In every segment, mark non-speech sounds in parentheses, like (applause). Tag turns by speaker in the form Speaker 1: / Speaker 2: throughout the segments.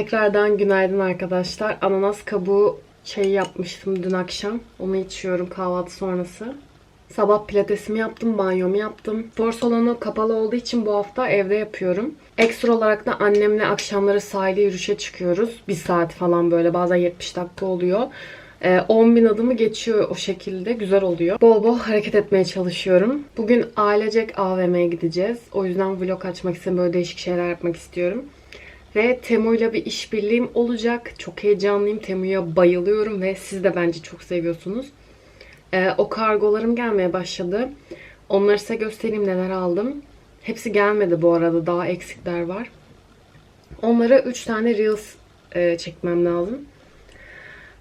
Speaker 1: Tekrardan günaydın arkadaşlar. Ananas kabuğu çayı yapmıştım dün akşam. Onu içiyorum kahvaltı sonrası. Sabah pilatesimi yaptım, banyomu yaptım. Spor salonu kapalı olduğu için bu hafta evde yapıyorum. Ekstra olarak da annemle akşamları sahile yürüyüşe çıkıyoruz. Bir saat falan böyle bazen 70 dakika oluyor. Ee, 10 bin adımı geçiyor o şekilde. Güzel oluyor. Bol bol hareket etmeye çalışıyorum. Bugün ailecek AVM'ye gideceğiz. O yüzden vlog açmak istedim. Böyle değişik şeyler yapmak istiyorum. Ve Temu'yla bir işbirliğim olacak. Çok heyecanlıyım. Temu'ya bayılıyorum ve siz de bence çok seviyorsunuz. Ee, o kargolarım gelmeye başladı. Onları size göstereyim neler aldım. Hepsi gelmedi bu arada. Daha eksikler var. Onlara 3 tane Reels e, çekmem lazım.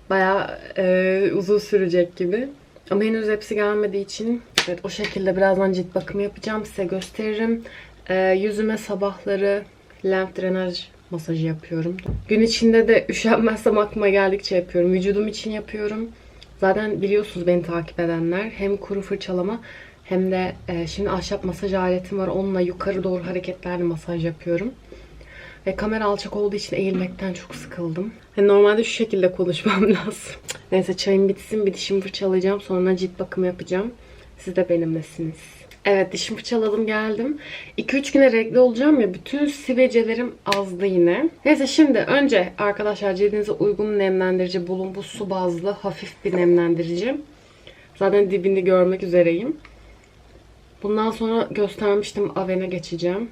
Speaker 1: Bayağı e, uzun sürecek gibi. Ama henüz hepsi gelmediği için evet o şekilde birazdan cilt bakımı yapacağım. Size gösteririm. E, yüzüme sabahları lenf drenaj masajı yapıyorum. Gün içinde de üşenmezsem aklıma geldikçe yapıyorum. Vücudum için yapıyorum. Zaten biliyorsunuz beni takip edenler. Hem kuru fırçalama hem de e, şimdi ahşap masaj aletim var. Onunla yukarı doğru hareketlerle masaj yapıyorum. Ve kamera alçak olduğu için eğilmekten çok sıkıldım. Hani normalde şu şekilde konuşmam (laughs) lazım. Neyse çayım bitsin bir dişimi fırçalayacağım. Sonra cilt bakımı yapacağım. Siz de benimlesiniz. Evet dişimi fırçaladım geldim. 2-3 güne renkli olacağım ya bütün sivilcelerim azdı yine. Neyse şimdi önce arkadaşlar cildinize uygun nemlendirici bulun. Bu su bazlı hafif bir nemlendirici. Zaten dibini görmek üzereyim. Bundan sonra göstermiştim Aven'e geçeceğim.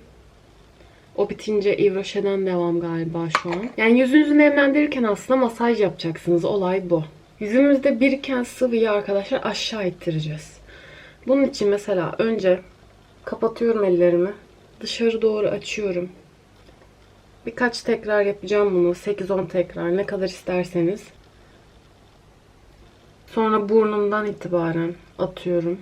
Speaker 1: O bitince Yves Rocher'den devam galiba şu an. Yani yüzünüzü nemlendirirken aslında masaj yapacaksınız. Olay bu. Yüzümüzde biriken sıvıyı arkadaşlar aşağı ittireceğiz. Bunun için mesela önce kapatıyorum ellerimi. Dışarı doğru açıyorum. Birkaç tekrar yapacağım bunu. 8-10 tekrar ne kadar isterseniz. Sonra burnumdan itibaren atıyorum.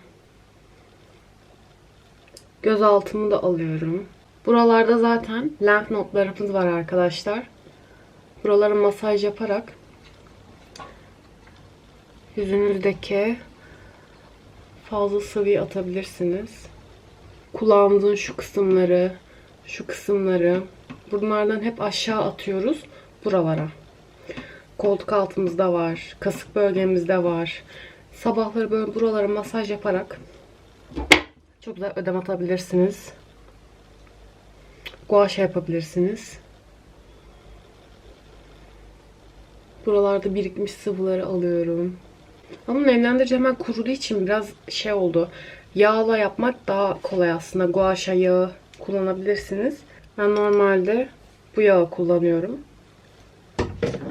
Speaker 1: Göz altımı da alıyorum. Buralarda zaten lenf notlarımız var arkadaşlar. Buralara masaj yaparak yüzünüzdeki fazla sıvıyı atabilirsiniz. Kulağımızın şu kısımları, şu kısımları bunlardan hep aşağı atıyoruz buralara. Koltuk altımızda var, kasık bölgemizde var. Sabahları böyle buralara masaj yaparak çok güzel ödem atabilirsiniz. Guaşa yapabilirsiniz. Buralarda birikmiş sıvıları alıyorum. Ama nemlendirici hemen kuruduğu için biraz şey oldu. Yağla yapmak daha kolay aslında. Guaşa yağı kullanabilirsiniz. Ben normalde bu yağı kullanıyorum.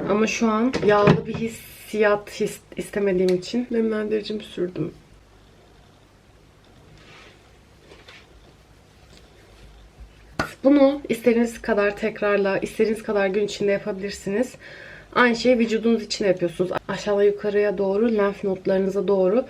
Speaker 1: Ama şu an yağlı bir hissiyat his istemediğim için nemlendiricimi sürdüm. Bunu istediğiniz kadar tekrarla, istediğiniz kadar gün içinde yapabilirsiniz. Aynı şeyi vücudunuz için yapıyorsunuz. Aşağıya yukarıya doğru, lenf notlarınıza doğru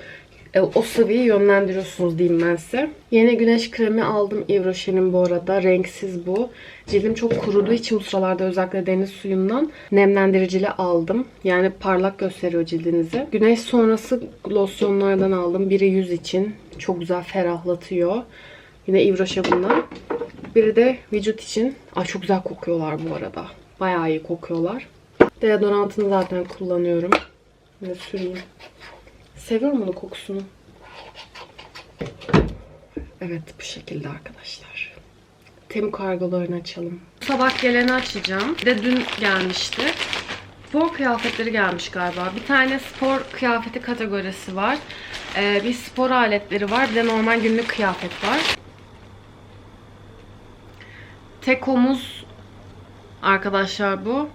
Speaker 1: e, o sıvıyı yönlendiriyorsunuz diyeyim ben size. Yeni güneş kremi aldım Yves Rocher'in bu arada. Renksiz bu. Cildim çok kuruduğu için bu sıralarda özellikle deniz suyundan nemlendiricili aldım. Yani parlak gösteriyor cildinizi. Güneş sonrası losyonlardan aldım. Biri yüz için. Çok güzel ferahlatıyor. Yine Yves Rocher bundan. Biri de vücut için. Ay çok güzel kokuyorlar bu arada. Bayağı iyi kokuyorlar. Deodorantını zaten kullanıyorum. Böyle süreyim. Seviyorum onun kokusunu. Evet bu şekilde arkadaşlar. Temu kargolarını açalım. Sabah geleni açacağım. Bir de dün gelmişti. Spor kıyafetleri gelmiş galiba. Bir tane spor kıyafeti kategorisi var. Ee, bir spor aletleri var. Bir de normal günlük kıyafet var. Tek omuz arkadaşlar bu.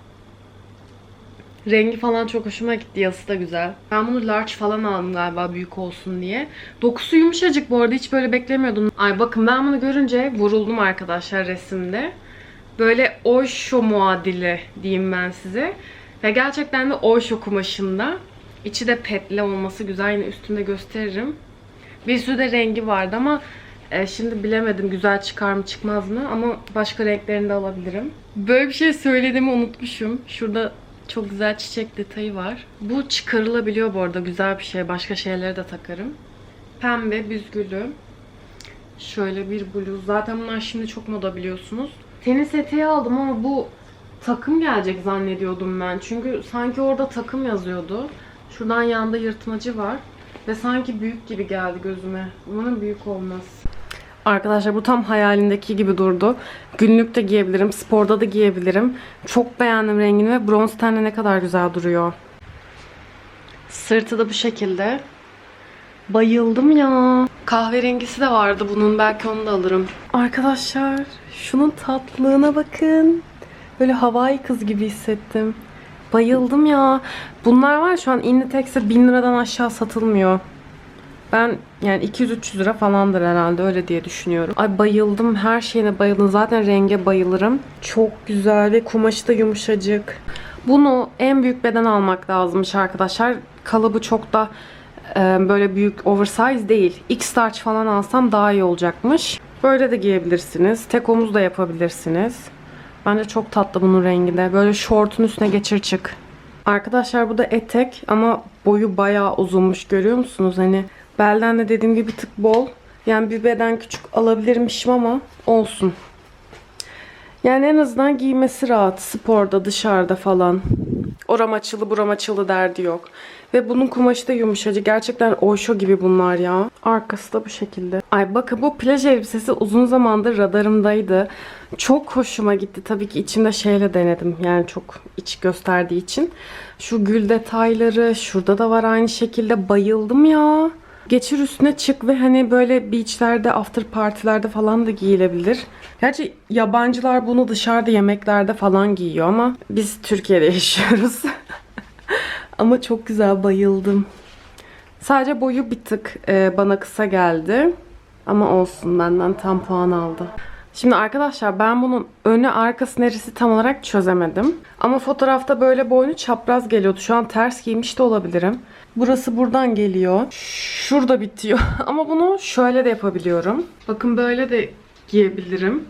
Speaker 1: Rengi falan çok hoşuma gitti. Yazısı da güzel. Ben bunu large falan aldım galiba büyük olsun diye. Dokusu yumuşacık bu arada. Hiç böyle beklemiyordum. Ay bakın ben bunu görünce vuruldum arkadaşlar resimde. Böyle Oysho muadili diyeyim ben size. Ve gerçekten de Oysho kumaşında. İçi de petli olması güzel. Yine üstünde gösteririm. Bir sürü de rengi vardı ama e, şimdi bilemedim güzel çıkar mı çıkmaz mı ama başka renklerini de alabilirim. Böyle bir şey söylediğimi unutmuşum. Şurada çok güzel çiçek detayı var. Bu çıkarılabiliyor bu arada. Güzel bir şey. Başka şeylere de takarım. Pembe büzgülü. Şöyle bir bluz. Zaten bunlar şimdi çok moda biliyorsunuz. Tenis eteği aldım ama bu takım gelecek zannediyordum ben. Çünkü sanki orada takım yazıyordu. Şuradan yanda yırtmacı var. Ve sanki büyük gibi geldi gözüme. Umarım büyük olmaz. Arkadaşlar bu tam hayalindeki gibi durdu. Günlük de giyebilirim, sporda da giyebilirim. Çok beğendim rengini ve bronz tenle ne kadar güzel duruyor. Sırtı da bu şekilde. Bayıldım ya. Kahverengisi de vardı bunun. Belki onu da alırım. Arkadaşlar şunun tatlılığına bakın. Böyle havai kız gibi hissettim. Bayıldım ya. Bunlar var şu an Inditex'e 1000 liradan aşağı satılmıyor. Ben yani 200-300 lira falandır herhalde öyle diye düşünüyorum. Ay bayıldım. Her şeyine bayıldım. Zaten renge bayılırım. Çok güzel ve kumaşı da yumuşacık. Bunu en büyük beden almak lazımmış arkadaşlar. Kalıbı çok da e, böyle büyük oversize değil. X-Starch falan alsam daha iyi olacakmış. Böyle de giyebilirsiniz. Tek omuz da yapabilirsiniz. Bence çok tatlı bunun rengi de. Böyle şortun üstüne geçir çık. Arkadaşlar bu da etek ama boyu bayağı uzunmuş görüyor musunuz? Hani belden de dediğim gibi tık bol. Yani bir beden küçük alabilirmişim ama olsun. Yani en azından giymesi rahat. Sporda, dışarıda falan. Oram açılı, buram açılı derdi yok. Ve bunun kumaşı da yumuşacık. Gerçekten oyşo gibi bunlar ya. Arkası da bu şekilde. Ay bakın bu plaj elbisesi uzun zamandır radarımdaydı. Çok hoşuma gitti. Tabii ki içinde şeyle denedim. Yani çok iç gösterdiği için. Şu gül detayları. Şurada da var aynı şekilde. Bayıldım ya. Geçir üstüne çık ve hani böyle beachlerde, after partilerde falan da giyilebilir. Gerçi yabancılar bunu dışarıda yemeklerde falan giyiyor ama biz Türkiye'de (laughs) yaşıyoruz. ama çok güzel bayıldım. Sadece boyu bir tık e, bana kısa geldi. Ama olsun benden tam puan aldı. Şimdi arkadaşlar ben bunun önü arkası neresi tam olarak çözemedim. Ama fotoğrafta böyle boynu çapraz geliyordu. Şu an ters giymiş de olabilirim. Burası buradan geliyor. Şurada bitiyor. (laughs) Ama bunu şöyle de yapabiliyorum. Bakın böyle de giyebilirim.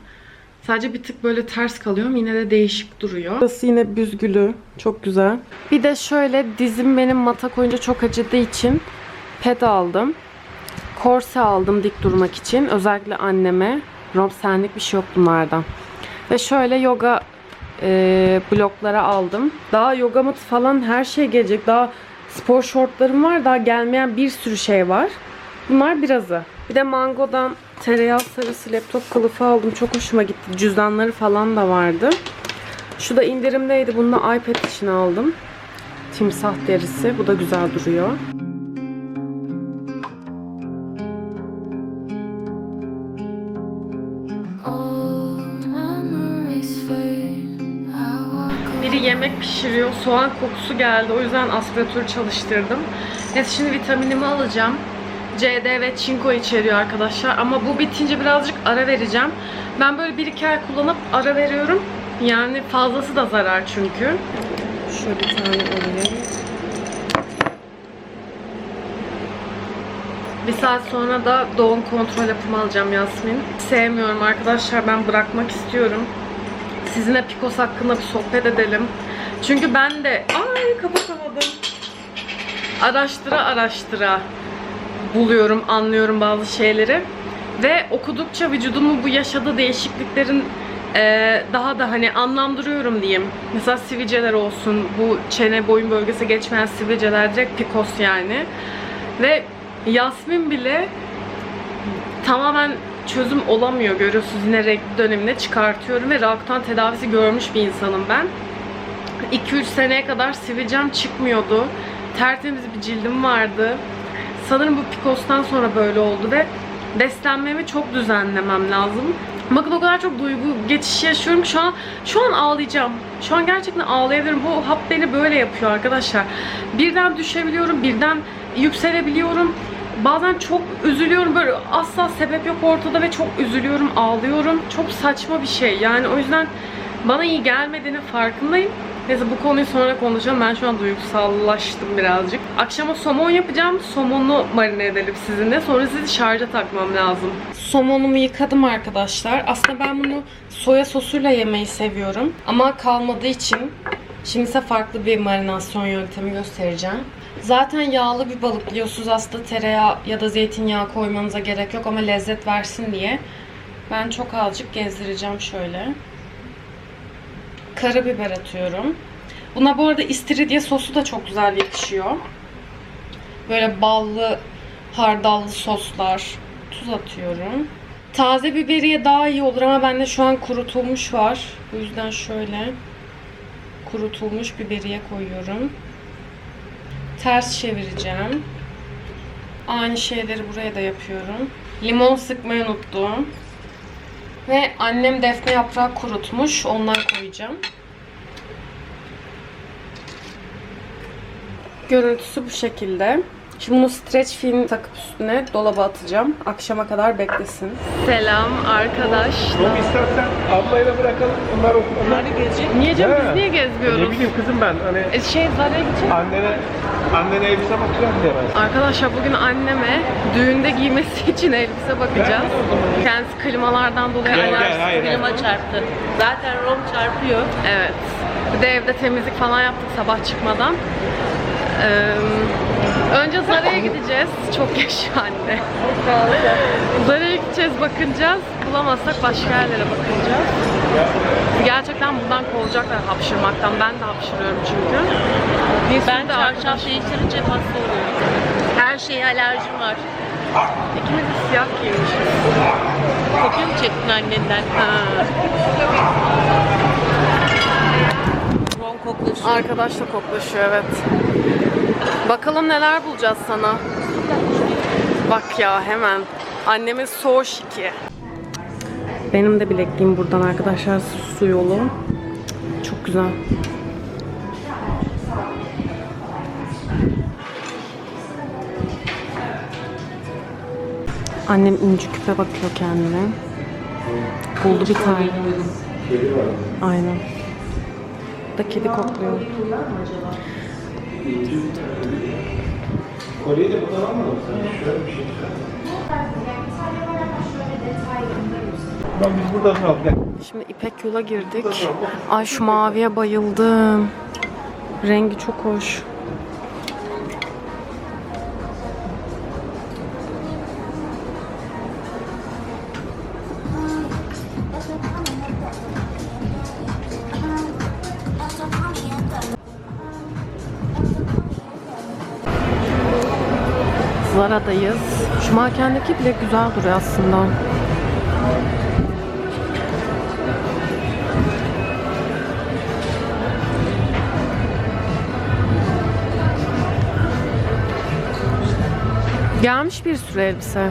Speaker 1: Sadece bir tık böyle ters kalıyor ama yine de değişik duruyor. Burası yine büzgülü. Çok güzel. Bir de şöyle dizim benim mata koyunca çok acıdığı için ped aldım. Korse aldım dik durmak için. Özellikle anneme. Rob senlik bir şey yok bunlardan. Ve şöyle yoga e, bloklara aldım. Daha yoga matı falan her şey gelecek. Daha spor şortlarım var. Daha gelmeyen bir sürü şey var. Bunlar birazı. Bir de Mango'dan tereyağı sarısı laptop kılıfı aldım. Çok hoşuma gitti. Cüzdanları falan da vardı. Şu da indirimdeydi. Bunu da iPad için aldım. Timsah derisi. Bu da güzel duruyor. Yemek pişiriyor. Soğan kokusu geldi. O yüzden aspiratörü çalıştırdım. Neyse şimdi vitaminimi alacağım. CD ve çinko içeriyor arkadaşlar. Ama bu bitince birazcık ara vereceğim. Ben böyle bir iki ay kullanıp ara veriyorum. Yani fazlası da zarar çünkü. Şöyle bir tane alayım. Bir saat sonra da doğum kontrol hapımı alacağım Yasmin. Sevmiyorum arkadaşlar. Ben bırakmak istiyorum. Sizinle Picos hakkında bir sohbet edelim. Çünkü ben de... Ay kapatamadım. Araştıra araştıra buluyorum, anlıyorum bazı şeyleri. Ve okudukça vücudumun bu yaşadığı değişikliklerin eee, daha da hani anlamlandırıyorum diyeyim. Mesela sivilceler olsun, bu çene boyun bölgesi geçmeyen sivilceler direkt Picos yani. Ve Yasmin bile tamamen çözüm olamıyor görüyorsunuz yine renkli döneminde çıkartıyorum ve Raktan tedavisi görmüş bir insanım ben. 2-3 seneye kadar sivilcem çıkmıyordu. Tertemiz bir cildim vardı. Sanırım bu Picos'tan sonra böyle oldu ve beslenmemi çok düzenlemem lazım. Bakın o kadar çok duygu geçişi yaşıyorum şu an şu an ağlayacağım. Şu an gerçekten ağlayabilirim. Bu hap beni böyle yapıyor arkadaşlar. Birden düşebiliyorum, birden yükselebiliyorum. Bazen çok üzülüyorum böyle asla sebep yok ortada ve çok üzülüyorum, ağlıyorum. Çok saçma bir şey. Yani o yüzden bana iyi gelmediğini farkındayım. Neyse bu konuyu sonra konuşalım. Ben şu an duygusallaştım birazcık. Akşama somon yapacağım. Somonu marine edelim sizinle. Sonra sizi şarja takmam lazım. Somonumu yıkadım arkadaşlar. Aslında ben bunu soya sosuyla yemeyi seviyorum. Ama kalmadığı için şimdi size farklı bir marinasyon yöntemi göstereceğim. Zaten yağlı bir balık biliyorsunuz aslında tereyağı ya da zeytinyağı koymanıza gerek yok ama lezzet versin diye ben çok azıcık gezdireceğim şöyle. Karabiber atıyorum. Buna bu arada istiridye sosu da çok güzel yakışıyor. Böyle ballı, hardallı soslar. Tuz atıyorum. Taze biberiye daha iyi olur ama bende şu an kurutulmuş var. Bu yüzden şöyle kurutulmuş biberiye koyuyorum. Ters çevireceğim. Aynı şeyleri buraya da yapıyorum. Limon sıkmayı unuttum. Ve annem defne yaprağı kurutmuş. Ondan koyacağım. Görüntüsü bu şekilde. Şimdi bunu streç film takıp üstüne dolaba atacağım. Akşama kadar beklesin. Selam arkadaşlar.
Speaker 2: Yok istersen ablayla bırakalım. Onlar onlar
Speaker 3: gezecek.
Speaker 1: Niye canım biz niye
Speaker 2: Ne
Speaker 1: gezmiyoruz?
Speaker 2: bileyim kızım ben hani
Speaker 1: E, şey Zara'ya gideceğiz.
Speaker 2: annene annene elbise bakacağım diye ben.
Speaker 1: Arkadaşlar bugün anneme düğünde giymesi için elbise bakacağız. Kendisi klimalardan dolayı
Speaker 2: Gel,
Speaker 1: alerjisi.
Speaker 2: hayır, hayır.
Speaker 3: Klima çarptı. Zaten Rom çarpıyor.
Speaker 1: Evet. Bir de evde temizlik falan yaptık sabah çıkmadan. Ee, önce Zara'ya gideceğiz. Çok yaşa anne. Zara'ya gideceğiz, bakınacağız. Bulamazsak başka yerlere bakınacağız. Gerçekten buradan kovacaklar hapşırmaktan. Ben de hapşırıyorum çünkü. Bir
Speaker 3: Ben
Speaker 1: de
Speaker 3: çarşaf değiştirince hasta oluyorum. Her şeye alerjim var.
Speaker 1: İkimiz de siyah giymişiz.
Speaker 3: Kopya mı çektin annenden?
Speaker 1: Ha.
Speaker 3: Rom koklaşıyor.
Speaker 1: Arkadaşla koklaşıyor evet. Bakalım neler bulacağız sana. Bak ya hemen. Annemin so şiki. Benim de bilekliğim buradan arkadaşlar su yolu. Çok güzel. Annem inci küpe bakıyor kendine. Buldu bir tane. Aynen. Da kedi kokluyor.
Speaker 2: Kolyeyi de buradan almadın sen? Şöyle bir şey. Ben biz burada duralım.
Speaker 1: Şimdi İpek yola girdik. Ay şu maviye bayıldım. Rengi çok hoş. Zara'dayız. Şu mankendeki bile güzel duruyor aslında. Gelmiş bir sürü elbise.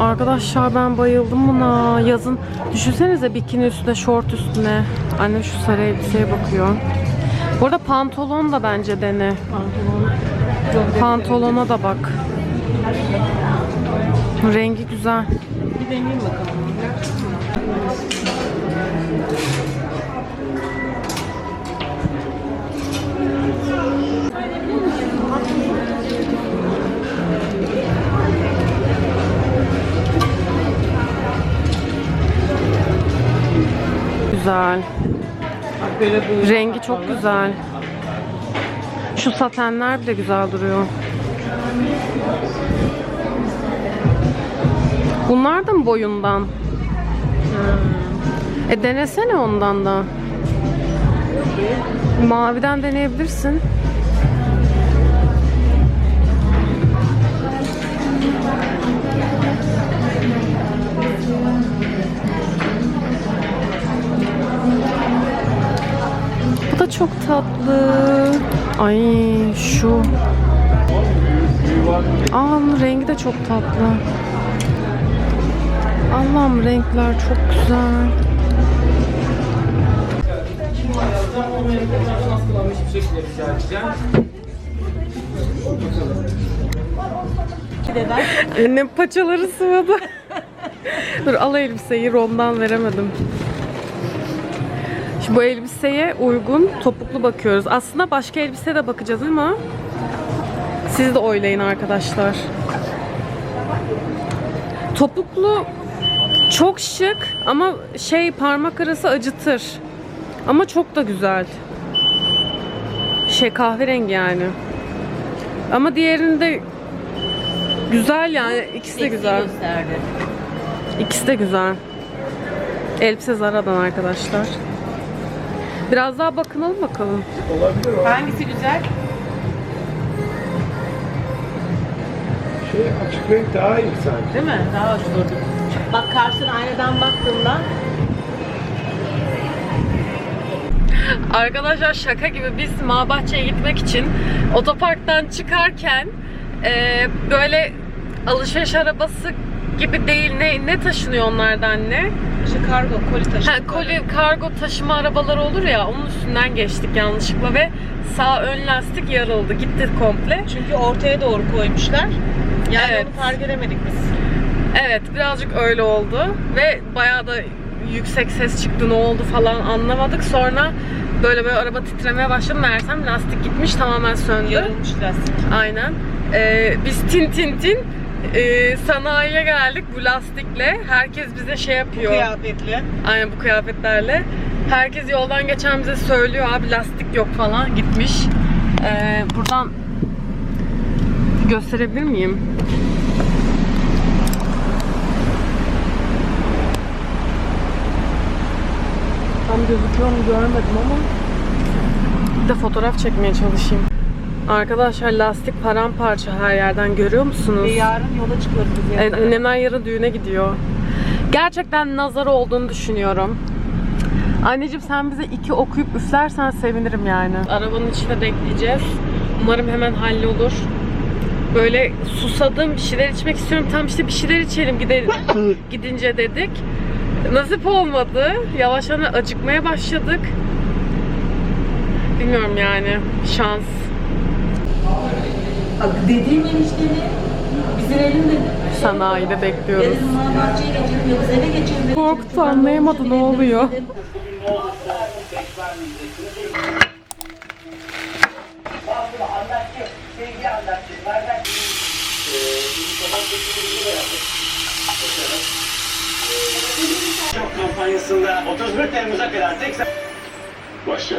Speaker 1: Arkadaşlar ben bayıldım buna. Yazın düşünsenize bikini üstüne, şort üstüne. Anne şu sarı elbiseye bakıyor. Bu arada pantolon da bence dene. Pantolona da bak. Rengi güzel.
Speaker 3: Bir deneyeyim bakalım.
Speaker 1: Güzel. Rengi çok güzel. Şu satenler bile güzel duruyor. Bunlar da mı boyundan? E denesene ondan da. Maviden deneyebilirsin. Çok tatlı. Ay şu. Bunun rengi de çok tatlı. Allah'ım renkler çok güzel. Annem paçaları sıvadı. (laughs) Dur al elbiseyi romdan veremedim. Bu elbiseye uygun topuklu bakıyoruz. Aslında başka elbise de bakacağız ama siz de oylayın arkadaşlar. Topuklu çok şık ama şey parmak arası acıtır. Ama çok da güzel. Şey kahverengi yani. Ama diğerini de Güzel yani. ikisi de güzel. İkisi de güzel. Elbise Zara'dan arkadaşlar. Biraz daha bakınalım bakalım.
Speaker 2: Olabilir o.
Speaker 3: Hangisi güzel?
Speaker 2: Şey açık renk daha iyi sanki.
Speaker 3: Değil mi? Daha hoş durdu. Bak karşına aynadan baktığında
Speaker 1: Arkadaşlar şaka gibi biz Mağbahçe'ye gitmek için otoparktan çıkarken e, böyle alışveriş arabası gibi değil ne ne taşınıyor onlardan ne?
Speaker 3: işte kargo, koli taşı.
Speaker 1: Ha, koli kargo taşıma arabaları olur ya onun üstünden geçtik yanlışlıkla ve sağ ön lastik yarıldı gitti komple.
Speaker 3: Çünkü ortaya doğru koymuşlar. Yani
Speaker 1: Evet.
Speaker 3: onu fark edemedik biz.
Speaker 1: Evet birazcık öyle oldu ve bayağı da yüksek ses çıktı ne oldu falan anlamadık. Sonra böyle böyle araba titremeye başladı meğersem lastik gitmiş tamamen söndü.
Speaker 3: Yarılmış lastik.
Speaker 1: Aynen. Ee, biz tin tin tin e, sanayiye geldik bu lastikle. Herkes bize şey yapıyor.
Speaker 3: Kıyafetli.
Speaker 1: Aynen bu kıyafetlerle. Herkes yoldan geçen bize söylüyor abi lastik yok falan gitmiş. Ee, buradan gösterebilir miyim? Tam gözüküyor mu görmedim ama bir de fotoğraf çekmeye çalışayım. Arkadaşlar lastik paramparça her yerden görüyor musunuz?
Speaker 3: Ve yarın yola çıkıyoruz biz.
Speaker 1: Evet, annemler yarın düğüne gidiyor. Gerçekten nazar olduğunu düşünüyorum. Anneciğim sen bize iki okuyup üflersen sevinirim yani. Arabanın içinde bekleyeceğiz. Umarım hemen hallolur. Böyle susadım, bir şeyler içmek istiyorum. Tam işte bir şeyler içelim gide (laughs) gidince dedik. Nasip olmadı. Yavaş yavaş acıkmaya başladık. Bilmiyorum yani. Şans.
Speaker 3: Dediğim enişteni bizim elinde
Speaker 1: Sanayide bekliyoruz.
Speaker 3: Yarın Mağbahçe'ye geçelim ya biz eve geçelim.
Speaker 1: Korktu anlayamadı ne oluyor.
Speaker 4: kampanyasında 31 Temmuz'a kadar tek
Speaker 5: Başla.